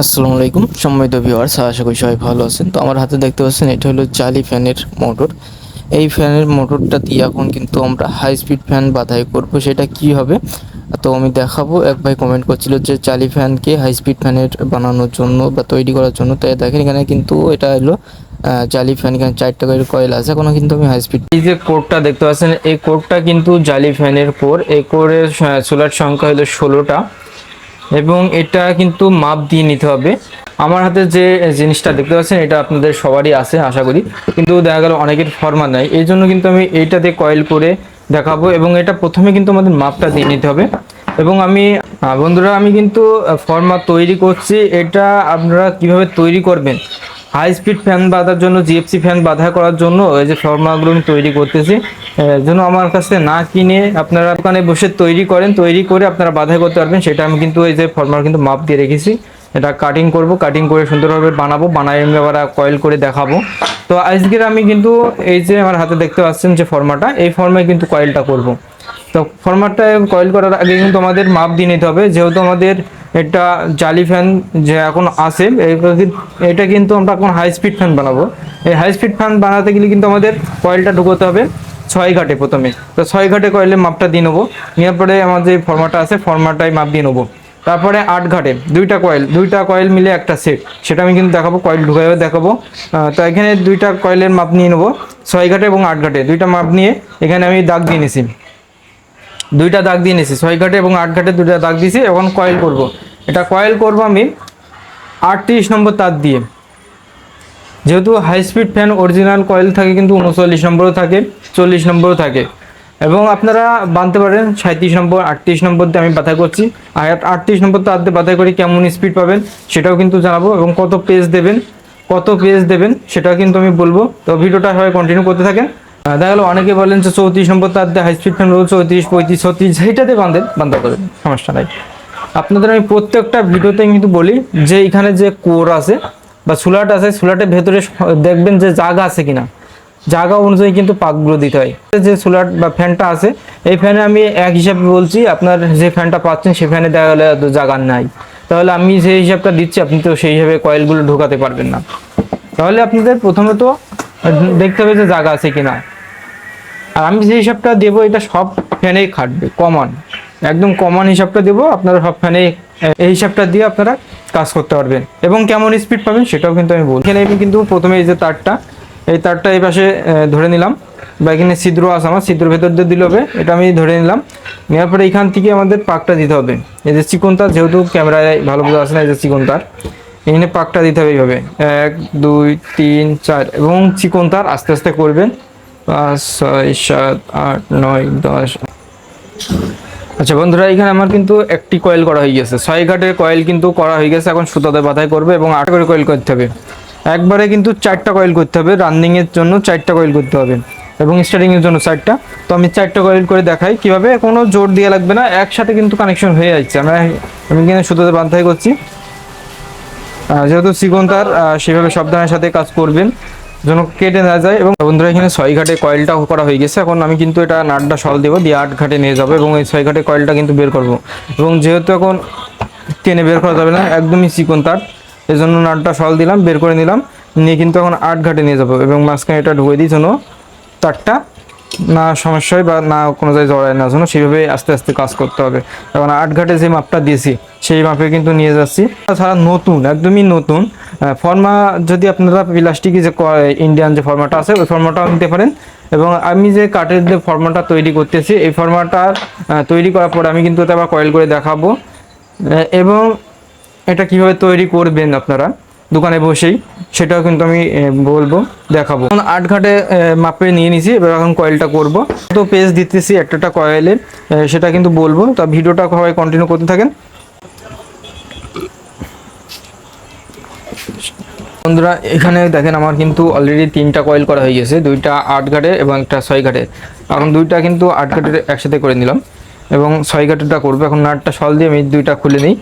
আসসালামু আলাইকুম। সম্মানিত ভিউয়ার্স আশা করি সবাই ভালো আছেন। তো আমার হাতে দেখতে পাচ্ছেন, এটা হলো জালি ফ্যানের মোটর। এই ফ্যানের মোটরটা দিয়ে এখন কিন্তু আমরা হাই স্পিড ফ্যান বাধাই করব, সেটা কি হবে? তো আমি দেখাবো, এক ভাই কমেন্ট করছিল যে চালি ফ্যানকে হাই স্পিড ফ্যানের বানানোর জন্য বা তৈরি করার জন্য। তাই দেখেন, এখানে কিন্তু এটা হলো জালি ফ্যান, এখানে চারটা করে কয়েল আছে, এখনও কিন্তু আমি হাই স্পিড এই যে কোডটা দেখতে পাচ্ছেন, এই কোডটা কিন্তু জালি ফ্যানের কোর। এই কোরের সোলার সংখ্যা হলো ষোলোটা। এবং এটা কিন্তু মাপ দিয়ে নিতে হবে। আমার হাতে যে জিনিসটা দেখতে পাচ্ছেন, এটা আপনাদের সবারই আছে, আশা করি। কিন্তু দেখা গেল অনেকের ফর্মা নাই। এই জন্য কিন্তু আমি এইটাতে কয়েল করে দেখাবো এবং এটা প্রথমে কিন্তু আমাদের মাপটা দিয়ে নিতে হবে। এবং আমি বন্ধুরা, আমি কিন্তু ফর্মা তৈরি করছি। এটা আপনারা কীভাবে তৈরি করবেন? হাই স্পিড ফ্যান বাঁধার জন্য জিএফসি ফ্যান বাধা করার জন্য এই যে ফর্মাগুলো আমি তৈরি করতেছি। জন্য আমার কাছে না কিনে আপনারা দোকানে বসে তৈরি করেন, তৈরি করে আপনারা বাধাই করতে পারবেন, সেটা আমি কিন্তু এই যে ফর্মার কিন্তু মাপ দিয়ে রেখেছি। এটা কাটিং করব কাটিং করে সুন্দরভাবে বানাবো বানাই আমি আবার কয়েল করে দেখাবো। তো আজকের আমি কিন্তু এই যে আমার হাতে দেখতে পাচ্ছেন যে ফর্মাটা এই ফর্মে কিন্তু কয়েলটা করব। তো ফরম্যাটটা কয়েল করার আগে কিন্তু আমাদের মাপ দিয়ে নিতে হবে, যেহেতু আমাদের এটা জালি ফ্যান যে এখন আছে এটা কিন্তু আমরা এখন হাই স্পিড ফ্যান বানাবো। এই হাই স্পিড ফ্যান বানাতে গেলে কিন্তু আমাদের কয়েলটা ঢুকোতে হবে ছয় ঘাটে প্রথমে। তো ছয় ঘাটে কয়েলের মাপটা দিয়ে নেব। নেওয়ার পরে আমার যে ফর্মাটা আছে ফর্মাটাই মাপ দিয়ে নেব। তারপরে আট ঘাটে, দুইটা কয়েল দুইটা কয়েল মিলে একটা সেট সেটা আমি কিন্তু দেখাবো কয়েল ঢুকাইবে দেখাবো। তো এখানে দুইটা কয়েলের মাপ নিয়ে নেব, ছয় ঘাটে এবং আট ঘাটে। দুইটা মাপ নিয়ে এখানে আমি দাগ দিয়ে নিছি। দুইটা দাগ দিয়ে নিয়েছি ছয় ঘাটে এবং আট ঘাটে দুইটা দাগ দিয়েছি। এখন কয়েল করব। এটা কয়েল করব আমি আটত্রিশ নম্বর তার দিয়ে। যেহেতু high speed fan original coil থাকে কিন্তু উনচল্লিশ নম্বরও থাকে, চল্লিশ নম্বরও থাকে। এবং আপনারা বানতে পারেন সাঁত্রিশ নম্বর, আটত্রিশ নম্বর দিয়ে আমি বাধাই করছি। আর আটত্রিশ নম্বর তার দিয়ে বাধাই করে কেমন স্পিড পাবেন সেটাও কিন্তু জানাব এবং কত পেজ দেবেন, কত পেজ দেবেন সেটাও কিন্তু আমি বলব। তো ভিডিওটা সবাই কন্টিনিউ করতে থাকেন। দেখা গেলো অনেকে বলেন যে চৌত্রিশ নম্বর তার হাই স্পিড ফ্যান চৌত্রিশ, পঁয়ত্রিশ, ছত্রিশ, সেইটাতে বাঁধেন বান্ধা করবেন সমস্যা নাই। আপনাদের আমি প্রত্যেকটা ভিডিওতে কিন্তু বলি যে এখানে যে কোর আছে বা সুলাট আছে, সুলাটের ভেতরে দেখবেন যে জাগা আছে কিনা। জায়গা অনুযায়ী কিন্তু পাকগুলো দিতে হয়। যে সোলার বা ফ্যানটা আছে, এই ফ্যানে আমি এক হিসাবে বলছি, আপনার যে ফ্যানটা পাচ্ছেন সেই ফ্যানে দেখা গেলে জায়গা নাই। তাহলে আমি যে হিসাবটা দিচ্ছি, আপনি তো সেই হিসাবে কয়েলগুলো ঢোকাতে পারবেন না। তাহলে আপনাদের প্রথমত দেখতে হবে যে জায়গা আছে কিনা। আর আমি যে হিসাবটা দেবো, এটা সব ফ্যানেই খাটবে কমন একদম কমন হিসাবটা দেবো, আপনারা সব ফ্যানে এই হিসাবটা দিয়ে আপনারা কাজ করতে পারবেন। এবং কেমন স্পিড পাবেন সেটাও কিন্তু আমি বলছি। এখানে আমি কিন্তু প্রথমে এই যে তারটা, এই তারটা এই পাশে ধরে নিলাম। বা এখানে ছিদ্র আছে আমার, ছিদ্র ভেতর দিয়ে দিলে হবে, এটা আমি ধরে নিলাম। নেওয়ার পরে এখান থেকে আমাদের পাকটা দিতে হবে। এই যে চিকন তার, যেহেতু ক্যামেরায় ভালো বোঝা আসে না, এই যে চিকন তার। এখানে পাকটা দিতে হবে এইভাবে। এক, দুই, তিন, চার, এবং চিকন তার আস্তে আস্তে করবেন। পাঁচ, ছয়, সাত, আট, নয়, দশ। আচ্ছা বন্ধুরা, এখানে আমার কিন্তু একটি কয়েল করা হয়ে গেছে। ছয় ঘাটের কয়েল কিন্তু করা হয়ে গেছে, এখন সুতাতে বাধাই করবে এবং আট করে কয়েল করতে হবে। একবারে কিন্তু চারটা কয়েল করতে হবে রানিং এর জন্য চারটা কয়েল করতে হবে এবং স্টার্টিং এর জন্য চারটা। তো আমি চারটা কয়েল করে দেখাই কীভাবে, কোনো জোর দিয়ে লাগবে না, একসাথে কিন্তু কানেকশন হয়ে যাচ্ছে। আমরা আমি এখানে সুতাতে বাধাই করছি। যেহেতু চিকন তার সেভাবে সাবধানের সাথে কাজ করবেন। যেন কেটে না যায় এবং বন্ধুরা, এখানে ছয় ঘাটে কয়েলটা করা হয়ে গেছে। এখন আমি কিন্তু এটা নাটটা সল দেবো, দিয়ে আট ঘাটে নিয়ে যাব এবং এই ছয় ঘাটে কয়েলটা কিন্তু বের করব। এবং যেহেতু এখন টেনে বের করা যাবে না, একদমই চিকন তার এই জন্য নাটটা সল দিলাম, বের করে নিলাম, নিয়ে কিন্তু এখন আট ঘাটে নিয়ে যাব এবং মাঝখানে এটা ঢুকে দিই যেন তারটা না সমস্যা হয় বা না কোনো জায়গায় জড়ায় না জন্য সেইভাবে আস্তে আস্তে কাজ করতে হবে। এখন আট ঘাটে যে মাপটা দিয়েছি, সেই মাপে কিন্তু নিয়ে যাচ্ছি। তাছাড়া নতুন, একদমই নতুন ফর্মা যদি আপনারা প্লাস্টিকের যে ইন্ডিয়ান যে ফর্মাটা আছে, ওই ফর্মাটাও নিতে পারেন। এবং আমি যে কাঠের যে ফর্মাটা তৈরি করতেছি, এই ফর্মাটা তৈরি করার পর আমি কিন্তু আবার কয়েল করে দেখাবো। এবং এটা কীভাবে তৈরি করবেন আপনারা, দোকানে বসেই, সেটাও কিন্তু আমি বলব, দেখাবো। আট ঘাটে মাপে নিয়ে নিছি, এবার এখন কয়েলটা করব। তো পেজ দিতেছি একটা একটা কয়েলের সেটা কিন্তু বলব। তা ভিডিওটা সবাই কন্টিনিউ করতে থাকেন। বন্ধুরা, এখানে দেখেন আমার কিন্তু অলরেডি তিনটা কয়েল করা হয়ে গেছে, দুইটা আট ঘাটের এবং একটা ছয় ঘাটের। এখন দুইটা কিন্তু আট ঘাটের একসাথে করে নিলাম এবং ছয় ঘাটেরটা করব। এখন নাটটা সল দিয়ে আমি দুইটা খুলে নিই।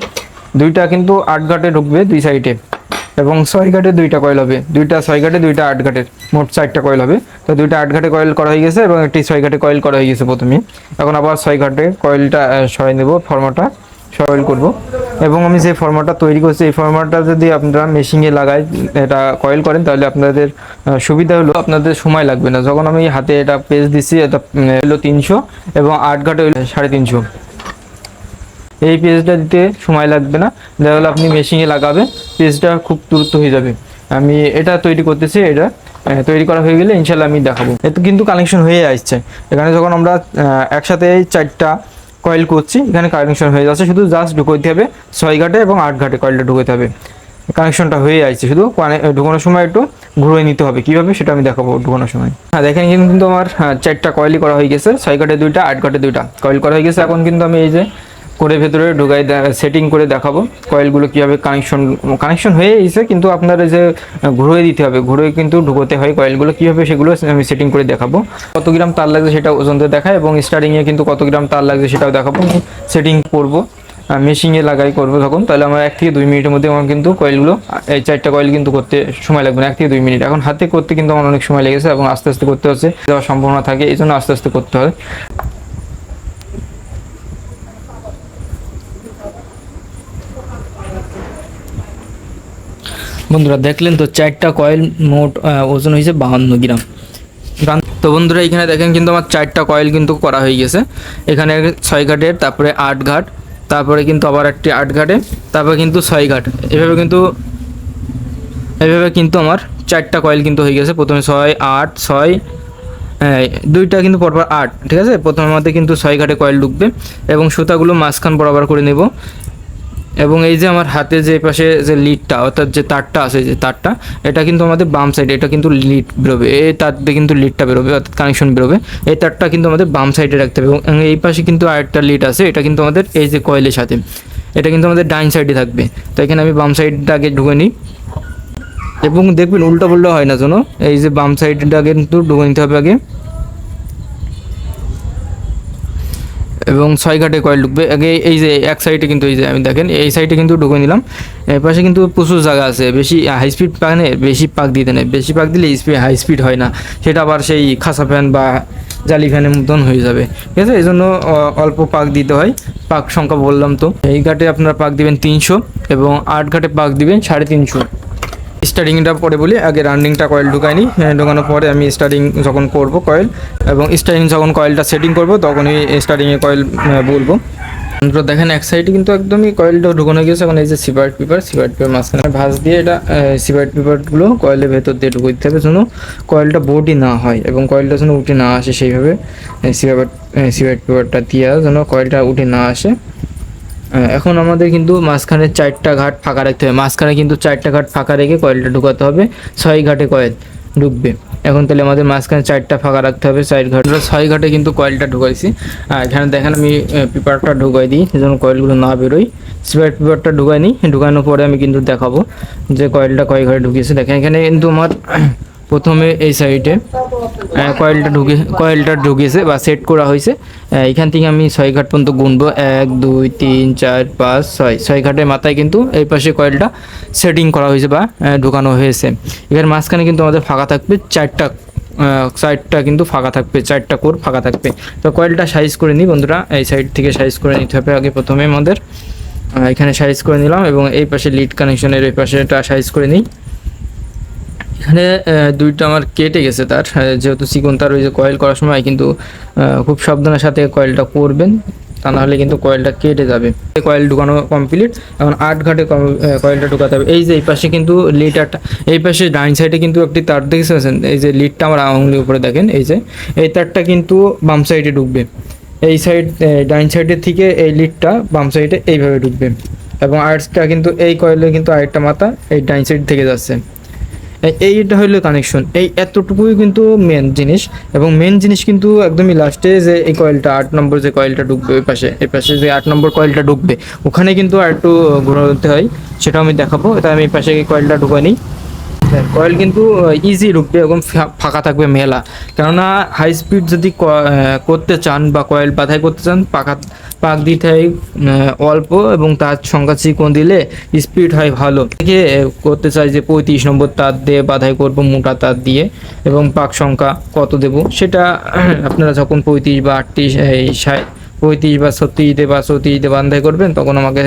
দুইটা কিন্তু আট ঘাটে ঢুকবে দুই সাইডে এবং ছয় ঘাটে দুইটা কয়েল হবে। দুইটা ছয় ঘাটে, দুইটা আট ঘাটের, মোট চারটা কয়েল হবে। তো দুইটা আট ঘাটে কয়েল করা হয়ে গেছে এবং একটি ছয় ঘাটে কয়েল করা হয়ে গেছে প্রথমে। এখন আবার ছয় ঘাটে কয়েলটা সরাই নেব ফর্মাটা কয়েল করব। এবং আমি যে ফর্মাটটা তৈরি করছি, এই ফর্মাটটা যদি আপনারা মেশিনে লাগাই এটা কয়েল করেন, তাহলে আপনাদের সুবিধা হলো আপনাদের সময় লাগবে না। যখন আমি হাতে এটা পেজ দিচ্ছি এটা হলো তিনশো এবং আট ঘাটে হলো সাড়ে তিনশো। এই পেজটা দিতে সময় লাগবে না। দেখা গেলো আপনি মেশিনে লাগাবে পেজটা খুব দ্রুত হয়ে যাবে। আমি এটা তৈরি করতেছি, এটা তৈরি করা হয়ে গেলে ইনশাল্লাহ আমি দেখাবো। এতে কিন্তু কানেকশন হয়ে আসছে। এখানে যখন আমরা একসাথে চারটা কয়েল করছি, এখানে কানেকশন হয়ে যাচ্ছে, শুধু জাস্ট ঢুকোতে হবে ছয় ঘাটে এবং আট ঘাটে কয়েলটা ঢুকোতে হবে। কানেকশনটা হয়ে যাচ্ছে শুধু কানে- ঢুকানোর সময় একটু ঘুরে নিতে হবে, কীভাবে সেটা আমি দেখাবো ঢুকানোর সময়। হ্যাঁ দেখেন কিন্তু আমার চারটা কয়েলই করা হয়ে গেছে, ছয় ঘাটে দুইটা, আট ঘাটে দুইটা। কয়েল করা হয়ে গেছে, এখন কিন্তু আমি এই যে করে ভেতরে ঢুকাই সেটিং করে দেখাবো। কয়েলগুলো কীভাবে কানেকশন কানেকশন হয়ে গেছে কিন্তু আপনার যে ঘুরে দিতে হবে। ঘুরে কিন্তু ঢুকোতে হয় কয়েলগুলো। কীভাবে সেগুলো আমি সেটিং করে দেখাবো। কত গ্রাম তার লাগছে সেটা ওজন দিয়ে দেখায় এবং স্টার্টিংয়ে কিন্তু কত গ্রাম তার লাগছে সেটাও দেখাবো। সেটিং করব। মেশিনে লাগাই করব তখন। তাহলে আমার এক থেকে দুই মিনিটের মধ্যে আমার কিন্তু কয়েলগুলো এই চারটা কয়েল কিন্তু করতে সময় লাগবে না। এক থেকে দুই মিনিট। এখন হাতে করতে কিন্তু আমার অনেক সময় লেগেছে এবং আস্তে আস্তে করতে হচ্ছে। দেওয়ার সম্ভাবনা থাকে এই জন্য আস্তে আস্তে করতে হয়। বন্ধুরা দেখলেন তো চারটা কয়েল মোট ওজন হয়েছে বাহান্ন গ্রাম। তো বন্ধুরা এখানে দেখেন কিন্তু আমার চারটা কয়েল কিন্তু করা হয়ে গেছে। এখানে ছয় ঘাটের তারপরে আট ঘাট তারপরে কিন্তু আবার একটি আট ঘাটে তারপরে কিন্তু ছয় ঘাট। এভাবে কিন্তু এভাবে কিন্তু আমার চারটা কয়েল কিন্তু হয়ে গেছে। প্রথমে ছয় আট ছয় হ্যাঁ, দুইটা কিন্তু পরপর আট ঠিক আছে? প্রথমের মধ্যে কিন্তু ছয় ঘাটে কয়েল ঢুকবে এবং সুতাগুলো মাঝখান বরাবর করে নেব। এবং এই যে আমার হাতে যে পাশে যে লিডটা, অর্থাৎ যে তারটা আছে, যে তারটা, এটা কিন্তু আমাদের বাম সাইডে এটা কিন্তু লিড বেরোবে। এই তার দিয়ে কিন্তু লিডটা বেরোবে, অর্থাৎ কানেকশন বেরোবে। এই তারটা কিন্তু আমাদের বাম সাইডে রাখতে হবে এবং এই পাশে কিন্তু আরেকটা লিড আছে, এটা কিন্তু আমাদের এই যে কয়েলের সাথে, এটা কিন্তু আমাদের ডাইন সাইডে থাকবে। তো এখানে আমি বাম সাইডটা আগে ঢুকে নিই। এবং দেখবেন উল্টো পাল্টা হয় না যেন, এই যে বাম সাইডটা আগে কিন্তু ঢুকে নিতে হবে আগে। এবং ছয় ঘাটে কয়েল ঢুকবে। আগে এই যে এক সাইডে কিন্তু এই যে আমি দেখেন, এই সাইডে কিন্তু ঢুকে নিলাম। এর পাশে কিন্তু প্রচুর জায়গা আছে। বেশি হাই স্পিড পানে বেশি পাক দিতে নেই। বেশি পাক দিলে স্পিড হাই স্পিড হয় না। সেটা আবার সেই খাসা ফ্যান বা জালি ফ্যানের মতন হয়ে যাবে। ঠিক আছে? এই জন্য অল্প পাক দিতে হয়। পাক সংখ্যা বললাম তো। এই ঘাটে আপনারা পাক দিবেন তিনশো এবং আট ঘাটে পাক দিবেন সাড়ে তিনশো। স্টার্টিংটা পরে বলি আগে রানিংটা কয়েল ঢুকাইনি হ্যাঁ, ঢুকানোর পরে আমি স্টারিং যখন করব কয়েল এবং স্টারিং যখন কয়েলটা সেটিং করব তখনই স্টারিংয়ে কয়েল বলব। তো দেখেন এক সাইডে কিন্তু একদমই কয়েলটা ঢুকানো গেছে এখন এই যে সিপারেট পেপার সিপারেট পেপার মাঝখানে ভাঁজ দিয়ে এটা সিপারেট পেপারগুলো কয়েলের ভেতর দিয়ে ঢুকে দিতে হবে যেন কয়েলটা বোর্ডই না হয় এবং কয়েলটা যেন উঠে না আসে সেইভাবে সিপারেট সিপারেট পেপারটা দিয়ে যেন কয়েলটা উঠে না আসে। এখন আমাদের কিন্তু মাঝখানে চারটা ঘাট ফাঁকা রাখতে হবে। মাঝখানে কিন্তু চারটা ঘাট ফাঁকা রেখে কয়েলটা ঢুকাতে হবে। ছয় ঘাটে কয়েল ঢুকবে। এখন তাহলে আমাদের মাঝখানে চারটা ফাঁকা রাখতে হবে, চার ঘাট। ছয় ঘাটে কিন্তু কয়েলটা ঢুকাইছি। আর এখানে দেখেন আমি পেপারটা ঢুকাই দিই, যেন কয়েলগুলো না বেরোয়। স্প্রেড পেপারটা ঢুকাই নিই। ঢুকানোর পরে আমি কিন্তু দেখাবো যে কয়েলটা কয় ঘাটে ঢুকিয়েছে। দেখেন, এখানে কিন্তু আমার প্রথমে এই সাইডে কয়েলটা ঢুকে, কয়েলটা ঢুকিয়েছে বা সেট করা হয়েছে। এখান থেকে আমি ছয় ঘাট পর্যন্ত গুনবো। এক, দুই, তিন, চার, পাঁচ, ছয়। ছয় ঘাটের মাথায় কিন্তু এই পাশে কয়েলটা সেটিং করা হয়েছে বা ঢুকানো হয়েছে। এখানে মাঝখানে কিন্তু আমাদের ফাঁকা থাকবে চারটা সাইডটা কিন্তু ফাঁকা থাকবে, চারটা কোর ফাঁকা থাকবে। তো কয়েলটা সাইজ করে নিই বন্ধুরা, এই সাইড থেকে সাইজ করে নিতে হবে আগে প্রথমে আমাদের। এখানে সাইজ করে নিলাম এবং এই পাশে লিড কানেকশনের এই পাশে এটা সাইজ করে নিই। এখানে দুইটা আমার কেটে গেছে তার। যেহেতু চিকন, তার ওই যে কয়েল করার সময় কিন্তু খুব সাবধানের সাথে কয়েলটা করবেন। তা নাহলে কিন্তু কয়েলটা কেটে যাবে। কয়েল ঢুকানো কমপ্লিট এখন আট ঘাটে কয়েলটা ঢুকাতে হবে। এই যে এই পাশে কিন্তু লিডারটা এই পাশে ডাইন সাইডে কিন্তু একটি তার দেখেছেন? এই যে লিডটা আমার আঙুলির উপরে দেখেন, এই যে। এই তারটা কিন্তু বাম সাইডে ঢুকবে। এই সাইড ডাইন সাইডের থেকে এই লিডটা বাম সাইডে এইভাবে ঢুকবে। এবং আর্টসটা কিন্তু, এই কয়েলে কিন্তু আরেকটা মাথা এই ডাইন সাইড থেকে যাচ্ছে। এইটা হইল কানেকশন এই এতটুকুই কিন্তু মেন জিনিস এবং মেন জিনিস কিন্তু একদমই লাস্টে যে এই কয়েলটা আট নম্বর যে কয়েলটা ঢুকবে ওই পাশে, এই পাশে যে আট নম্বর কয়েলটা ঢুকবে, ওখানে কিন্তু আর একটু ঘোরাতে হয়, সেটাও আমি দেখাবো। এটা আমি এই পাশে কয়েলটা ঢুকাই নিই। কয়েল কিন্তু ইজি ঢুকবে ফা- ফাঁকা থাকবে মেলা। কেননা হাই স্পিড যদি করতে চান বা কয়েল বাধাই করতে চান পাকা পাক দিতে হয় অল্প এবং তার সংখ্যা চিকন দিলে স্পিড হয় ভালো। থেকে করতে চাই যে পঁয়ত্রিশ নম্বর তার দিয়ে বাধাই করব, মোটা তার দিয়ে, এবং পাক সংখ্যা কত দেব, সেটা আপনারা যখন পঁয়ত্রিশ বা আটত্রিশ, এই পঁয়ত্রিশ বা ছত্রিশে বা চৌত্রিশে বান্ধাই করবেন, তখন আমাকে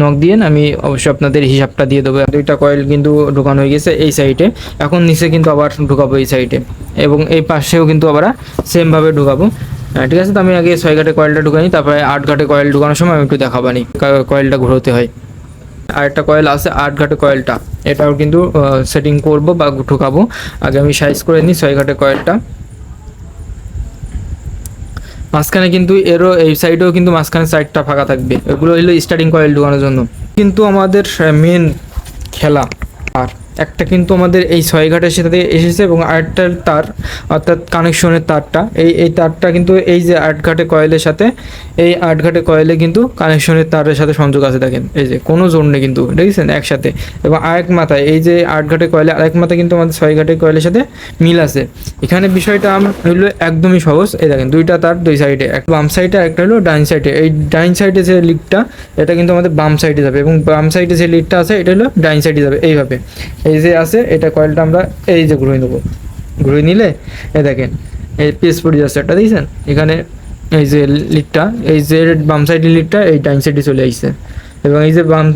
নখ দিয়েন আমি অবশ্যই আপনাদের হিসাবটা দিয়ে দেবো। দুইটা কয়েল কিন্তু ঢোকানো হয়ে গেছে এই সাইডে এখন নিচে কিন্তু আবার ঢুকাবো এই সাইডে এবং এই পাশেও কিন্তু আবার সেমভাবে ঢুকাবো। ঠিক আছে, তো আমি আগে ছয় ঘাটে কয়েলটা ঢুকাই তারপরে আট ঘাটে কয়েল ঢুকানোর সময় আমি একটু দেখাবানি কয়েলটা ঘুরোতে হয়। আর একটা কয়েল আছে, আট ঘাটে কয়েলটা এটাও কিন্তু সেটিং করব বা ঢুকাবো। আগে আমি সাইজ করে নিই ছয় ঘাটে কয়েলটা মাঝখানে কিন্তু এরও এই সাইডেও কিন্তু মাঝখানে সাইডটা ফাঁকা থাকবে। এগুলো হলো স্টার্টিং কয়েল ঢুকানোর জন্য। কিন্তু আমাদের মেন খেলা একটা কিন্তু আমাদের এই ছয় ঘাটের সাথে এসেছে এবং আরেকটার তার, অর্থাৎ কানেকশনের তারটা। এই এই তারটা কিন্তু এই যে আট ঘাটে কয়েলের সাথে, এই আট ঘাটে কয়েলে কিন্তু কানেকশনের তারের সাথে সংযোগ আছে দেখেন। এই যে কোনো জোর নেই কিন্তু, দেখেছেন? একসাথে। এবং আরেক মাথায়, এই যে আট ঘাটে কয়েলে, আরেক মাথায় কিন্তু আমাদের ছয় ঘাটে কয়েলের সাথে মিল আছে। এখানে বিষয়টা আম- হইল একদমই সহজ। এই দেখেন, দুইটা তার দুই সাইডে একটা বাম সাইডে একটা হলো ডাইন সাইডে এই ডাইন সাইডে যে লিডটা এটা কিন্তু আমাদের বাম সাইডে যাবে এবং বাম সাইডে যে লিডটা আছে, এটা হলো ডাইন সাইডে যাবে। এইভাবে। এই যে আছে, এটা কয়েলটা আমরা এই যে ঘুরিয়ে নেব। ঘুরিয়ে নিলে এ দেখেন, এই পেস পড়ে যাচ্ছে একটা দেখছেন? এখানে এই যে লিডটা, এই যে বাম সাইডের লিডটা, এই ডাইন সাইডে চলে আসছে এবং এই যে বাম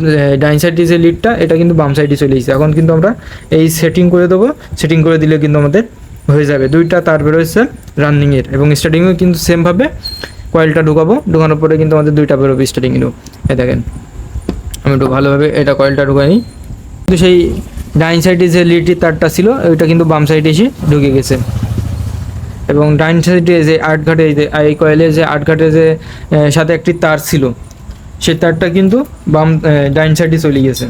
ডাইন সাইডে যে লিডটা, এটা কিন্তু বাম সাইডে চলে আসছে এখন কিন্তু আমরা এই সেটিং করে দেবো। সেটিং করে দিলে কিন্তু আমাদের হয়ে যাবে। দুইটা তার বেরোচ্ছে রানিংয়ের এবং স্টার্টিংও কিন্তু সেমভাবে কয়েলটা ঢুকাবো। ঢুকানোর পরে কিন্তু আমাদের দুইটা বেরোবে স্টার্টিংয়েরও এই দেখেন, আমি একটু ভালোভাবে এটা কয়েলটা ঢুকাই কিন্তু সেই ডাইন সাইডে যে লিডটির তারটা ছিল, ওইটা কিন্তু বাম সাইডে এসে ঢুকে গেছে। এবং ডাইন সাইডে যে আট ঘাটে যে এই কয়েলের যে আট ঘাটে যে সাথে একটি তার ছিল, সেই তারটা কিন্তু বাম ডাইন সাইডে চলে গেছে।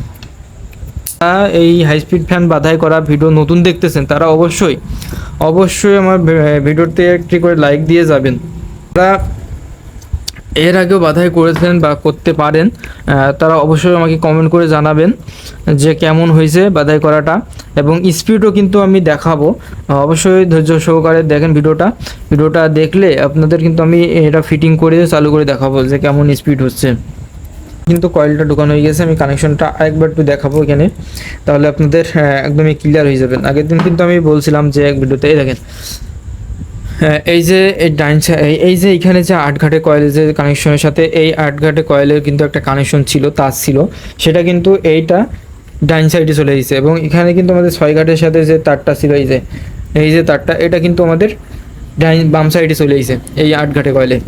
এই হাই স্পিড ফ্যান বাধাই করা ভিডিও নতুন দেখতেছেন, তারা অবশ্যই অবশ্যই আমার ভিডিওতে একটি করে লাইক দিয়ে যাবেন। তারা এর আগেও বাধাই করেছেন বা করতে পারেন তারা অবশ্যই আমাকে কমেন্ট করে জানাবেন যে কেমন হয়েছে বাধাই করাটা এবং স্পিডও কিন্তু আমি দেখাবো। অবশ্যই ধৈর্য সহকারে দেখেন ভিডিওটা। ভিডিওটা দেখলে আপনাদের কিন্তু আমি এটা ফিটিং করে চালু করে দেখাবো যে কেমন স্পিড হচ্ছে। কিন্তু কয়েলটা ঢোকানো হয়ে গেছে, আমি কানেকশনটা আরেকবার একটু দেখাবো এখানে। তাহলে আপনাদের একদমই ক্লিয়ার হয়ে যাবেন আগের দিন কিন্তু আমি বলছিলাম যে এক ভিডিওতে দেখেন। এই যে এই ডাইন এই- যে এখানে যে আটঘাটে কয়েলের যে কানেকশনের সাথে এই আট ঘাটে কয়েলের কিন্তু একটা কানেকশন ছিল, তার ছিল। সেটা কিন্তু এইটা ডাইন সাইডে চলে গেছে এবং এখানে কিন্তু আমাদের ছয় ঘাটের সাথে যে তারটা ছিল, এই যে এই যে তারটা, এটা কিন্তু আমাদের ডাইন বাম সাইডে চলে গেছে এই আটঘাটে কয়েলে।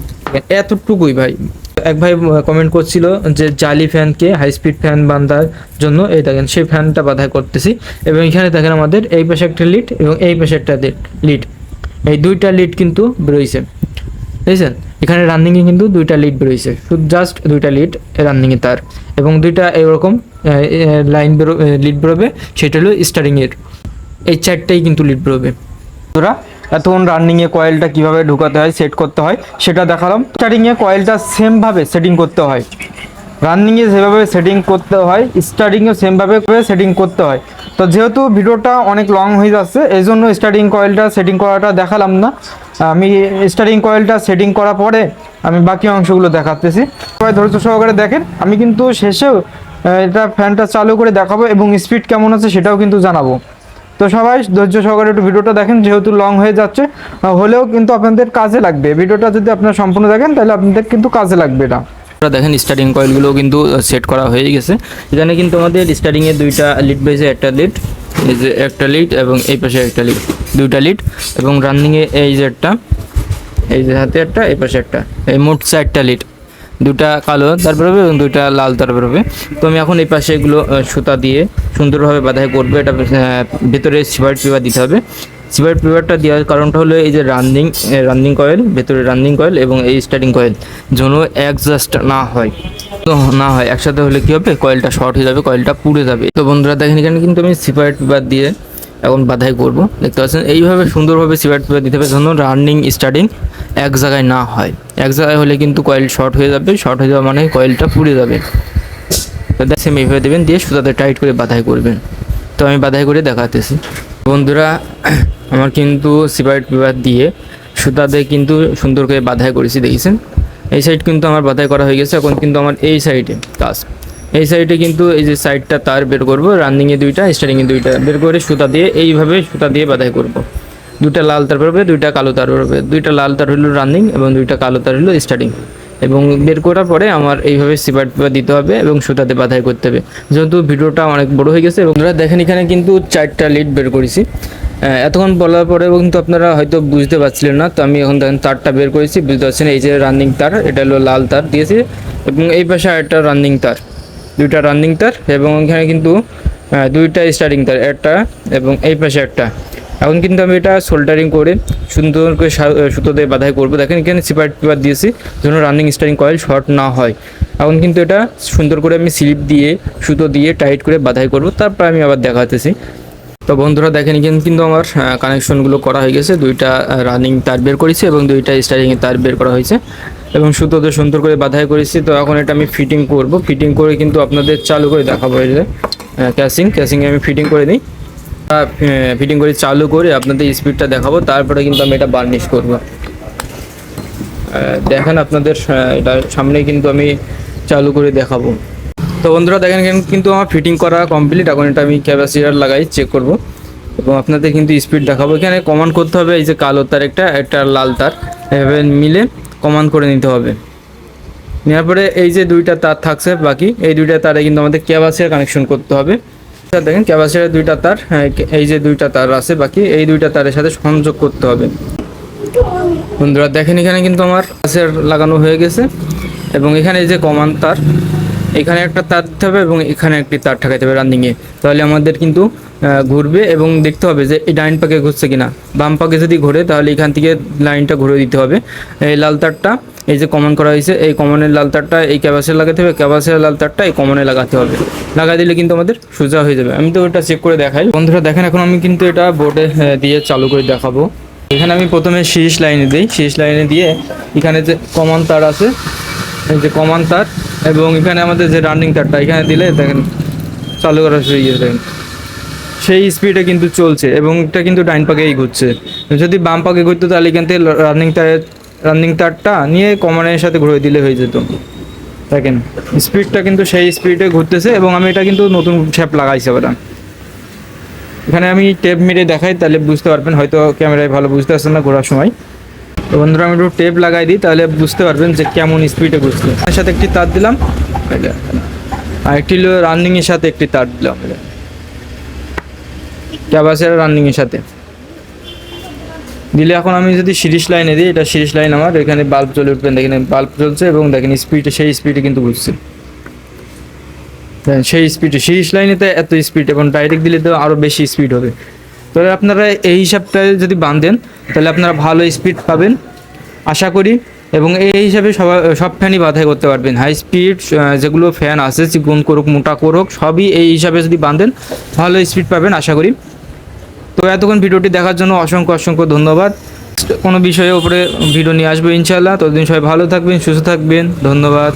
এতটুকুই ভাই। এক ভাই কমেন্ট করছিল যে জালি ফ্যানকে হাই স্পিড ফ্যান বান্ধার জন্য, এই দেখেন, সেই ফ্যানটা বাধাই করতেছি। এবং এখানে দেখেন আমাদের এই পাশে একটা লিড এবং এই পাশে একটা লিড এই দুইটা লিড কিন্তু বেরোইছে। বুঝছেন? এখানে রানিংয়ে কিন্তু দুইটা লিড বেরোইছে। শুধু জাস্ট দুইটা লিড রানিংয়ে তার। এবং দুইটা এরকম লাইন বেরো লিড বেরোবে, সেটা হলো স্টারিংয়ের এই চারটাই কিন্তু লিড বেরোবে। ওরা এতক্ষণ রানিংয়ে কয়েলটা কীভাবে ঢুকাতে হয় সেট করতে হয়, সেটা দেখালাম। স্টারিংয়ে কয়েলটা সেমভাবে সেটিং করতে হয়। রানিংয়ে যেভাবে সেটিং করতে হয় স্টার্টিংয়ে সেমভাবে সেটিং করতে হয়। তো যেহেতু ভিডিওটা অনেক লং হয়ে যাচ্ছে এই জন্য স্টার্টিং কয়েলটা সেটিং করাটা দেখালাম না। আমি স্টার্টিং কয়েলটা সেটিং করার পরে আমি বাকি অংশগুলো দেখাতেছি। সবাই ধৈর্য সহকারে দেখেন, আমি কিন্তু শেষেও এটা ফ্যানটা চালু করে দেখাবো এবং স্পিড কেমন আছে সেটাও কিন্তু জানাব। তো সবাই ধৈর্য সহকারে একটু ভিডিওটা দেখেন, যেহেতু লং হয়ে যাচ্ছে হলেও কিন্তু আপনাদের কাজে লাগবে। ভিডিওটা যদি আপনারা সম্পূর্ণ দেখেন, তাহলে আপনাদের কিন্তু কাজে লাগবে এটা। দেখেন স্টার্টিং কয়েলগুলো কিন্তু সেট করা হয়ে গেছে। এখানে কিন্তু আমাদের স্টার্টিংয়ে দুইটা লিড বেজে একটা লিড এই যে একটা লিড এবং এই পাশে একটা লিড দুইটা লিড এবং রানিংয়ে এই যে একটা, এই যে হাতে একটা, এই পাশে একটা, এই মোট চারটা লিড দুটা কালো তার বেরোবে এবং দুইটা লাল তার বেরোবে তো আমি এখন এই পাশে এগুলো সুতা দিয়ে সুন্দরভাবে বাধাই করব, এটা ভেতরে সিভার পিপার দিতে হবে। সিভার পিপারটা দেওয়ার কারণটা হলো এই যে রানিং রানিং কয়েল ভেতরে রানিং কয়েল এবং এই স্টার্টিং কয়েল যেন অ্যাডজাস্ট না হয়। তো না হয়, একসাথে হলে কী হবে? কয়েলটা শর্ট হয়ে যাবে কয়েলটা পুড়ে যাবে। তো বন্ধুরা, দেখেন এখানে কিন্তু আমি সিপারেট পেপার দিয়ে এখন বাধাই করব। দেখতে পাচ্ছেন, এইভাবে সুন্দরভাবে সিপারেট পেপার দিতে হবে যেন রানিং স্টার্টিং এক জায়গায় না হয়। এক জায়গায় হলে কিন্তু কয়েল শর্ট হয়ে যাবে শর্ট হয়ে যাওয়া মানে কয়েলটা পুড়ে যাবে। তো সেম এইভাবে দেবেন, দিয়ে সুতাতে টাইট করে বাধাই করবেন। তো আমি বাধাই করে দেখাতেছি। বন্ধুরা আমার কিন্তু সিপারেট পেপার দিয়ে সুতাতে কিন্তু সুন্দর করে বাধাই করেছি, দেখেছেন? এই সাইড কিন্তু আমার বাধাই করা হয়ে গেছে, এখন কিন্তু আমার এই সাইডে কাজ। এই সাইডে কিন্তু এই যে সাইডটা তার বের করব রানিংয়ে দুইটা স্টারিংয়ে দুইটা, বের করে সুতা দিয়ে, এইভাবে সুতা দিয়ে বাধাই করব। দুইটা লাল তার বেরোবে দুইটা কালো তার বেরোবে দুইটা লাল তার হলো রানিং এবং দুইটা কালো তার হলো স্টার্টিং এবং বের করার পরে আমার এইভাবে সিপার পেপার দিতে হবে এবং সুতাতে বাধাই করতে হবে। যেহেতু ভিডিওটা অনেক বড় হয়ে গেছে এবং দেখেন এখানে কিন্তু চারটা লিড বের করেছি। এতক্ষণ বলার পরে কিন্তু আপনারা হয়তো বুঝতে পারছিলেন না। তো আমি এখন দেখেন তারটা বের করেছি, বুঝতে পারছেন এই যে রানিং তার, এটা হলো লাল তার দিয়েছি এবং এই পাশে একটা রানিং তার, দুইটা রানিং তার এবং এখানে কিন্তু দুইটা স্টার্টিং তার, একটা এবং এই পাশে একটা। এখন কিন্তু আমি এটা সোল্ডারিং করে সুন্দর করে সুতো দিয়ে বাধাই করব। দেখেন এখানে সিপার পেপার দিয়েছি, যেন রানিং স্টারিং কয়েল শর্ট না হয়। এখন কিন্তু এটা সুন্দর করে আমি স্লিপ দিয়ে, সুতো দিয়ে টাইট করে বাধাই করব, তারপর আমি আবার দেখাতেছি। তো বন্ধুরা দেখেন কিন্তু আমার কানেকশনগুলো করা হয়ে গেছে। দুইটা রানিং তার বের করেছি এবং দুইটা স্টারিংয়ের তার বের করা হয়েছে। এবং সুতোতে সুন্দর করে বাধাই করেছি। তো এখন এটা আমি ফিটিং করব। ফিটিং করে কিন্তু আপনাদের চালু করে দেখাবো এই যে ক্যাসিং ক্যাসিংয়ে আমি ফিটিং করে দিই। ফিটিং করে চালু করে আপনাদের স্পিডটা দেখাবো। তারপরে কিন্তু আমি এটা বার্নিশ করব। দেখেন আপনাদের এটা সামনে কিন্তু আমি চালু করে দেখাবো। তো বন্ধুরা দেখেন কিন্তু আমার ফিটিং করা কমপ্লিট এখন এটা আমি ক্যাপাসিটার লাগাই চেক করব। এবং আপনাদের কিন্তু স্পিড দেখাবো। এখানে কমান্ড করতে হবে এই যে কালো তার একটা একটা লাল তার। এভাবে মিলে কমান করে নিতে হবে। নেওয়ার পরে এই যে দুইটা তার থাকছে বাকি এই দুইটা তারে কিন্তু আমাদের ক্যাপাসিটার কানেকশন করতে হবে। স্যার দেখেন ক্যাপাসিটার দুইটা তার হ্যাঁ, এই যে দুইটা তার আছে বাকি এই দুইটা তারের সাথে সংযোগ করতে হবে। বন্ধুরা দেখেন এখানে কিন্তু আমার ক্যাপাসিটার লাগানো হয়ে গেছে। এবং এখানে এই যে কমান তার এখানে একটা তার দিতে হবে এবং এখানে একটি তার ঠাকাইতে হবে রানিংয়ে তাহলে আমাদের কিন্তু ঘুরবে এবং দেখতে হবে যে এই ডাইন পাকে ঘুরছে কিনা। বাম পাকে যদি ঘোরে, তাহলে এখান থেকে লাইনটা ঘুরে দিতে হবে। এই লাল তারটা, এই যে কমন করা হয়েছে, এই কমনের লাল তারটা এই ক্যাপাসিটার লাগাতে হবে ক্যাপাসিটার লাল তারটা এই কমনে লাগাতে হবে। লাগাই দিলে কিন্তু আমাদের সোজা হয়ে যাবে। আমি তো ওটা চেক করে দেখাই। বন্ধুরা, দেখেন, এখন আমি কিন্তু এটা বোর্ডে দিয়ে চালু করে দেখাবো। এখানে আমি প্রথমে শীষ লাইনে দিই। শীষ লাইনে দিয়ে এখানে যে কমন তার আছে এই যে কমান তার, এবং এখানে আমাদের যে রানিং তারটা, এখানে দিলে দেখেন চালু করা শুরু হয়ে দেখেন সেই স্পিডে কিন্তু চলছে, এবং এটা কিন্তু ডাইন পাকেই ঘুরছে। যদি বাম পাকে ঘুরতো, তাহলে এখান থেকে রানিং তারের রানিং তারটা নিয়ে কমানের সাথে ঘুরে দিলে হয়ে যেত। দেখেন স্পিডটা কিন্তু সেই স্পিডে ঘুরতেছে, এবং আমি এটা কিন্তু নতুন শেপ লাগাইছি আবার। এখানে আমি টেপ মেরে দেখাই, তাহলে বুঝতে পারবেন, হয়তো ক্যামেরায় ভালো বুঝতে পারছেন না ঘোরার সময়। তো বন্ধুরা, আমি একটু টেপ লাগাই দিই, তাহলে বুঝতে পারবেন যে কেমন স্পিডে ঘুরছে। তার সাথে একটি তার দিলাম। আর একটি হলো রানিং এর সাথে একটি তার দিলাম। ক্যাবাসের রানিংয়ের সাথে। দিলে এখন আমি যদি সিরিজ লাইনে দিই, এটা সিরিজ লাইন আমার, এখানে বাল্ব জ্বলে উঠবেন দেখেন বাল্ব জ্বলছে এবং দেখেন স্পিডে সেই স্পিডে কিন্তু ঘুরছে। সেই স্পিডে সিরিজ লাইনেতে এত স্পিড এবং ডাইরেক্ট দিলে তো আরও বেশি স্পিড হবে। তাহলে আপনারা এই হিসাবটা যদি বাঁধেন, তাহলে আপনারা ভালো স্পিড পাবেন, আশা করি। এবং এই হিসাবে সবাই সব ফ্যানই বাধাই করতে পারবেন। হাই স্পিড যেগুলো ফ্যান আছে, চিকন করুক, মোটা করুক, সবই এই হিসাবে যদি বাঁধেন, ভালো স্পিড পাবেন, আশা করি। তো এতক্ষণ ভিডিওটি দেখার জন্য অসংখ্য অসংখ্য ধন্যবাদ। কোনো বিষয়ে ওপরে ভিডিও নিয়ে আসব ইনশাল্লাহ ততদিন সবাই ভালো থাকবেন, সুস্থ থাকবেন। ধন্যবাদ।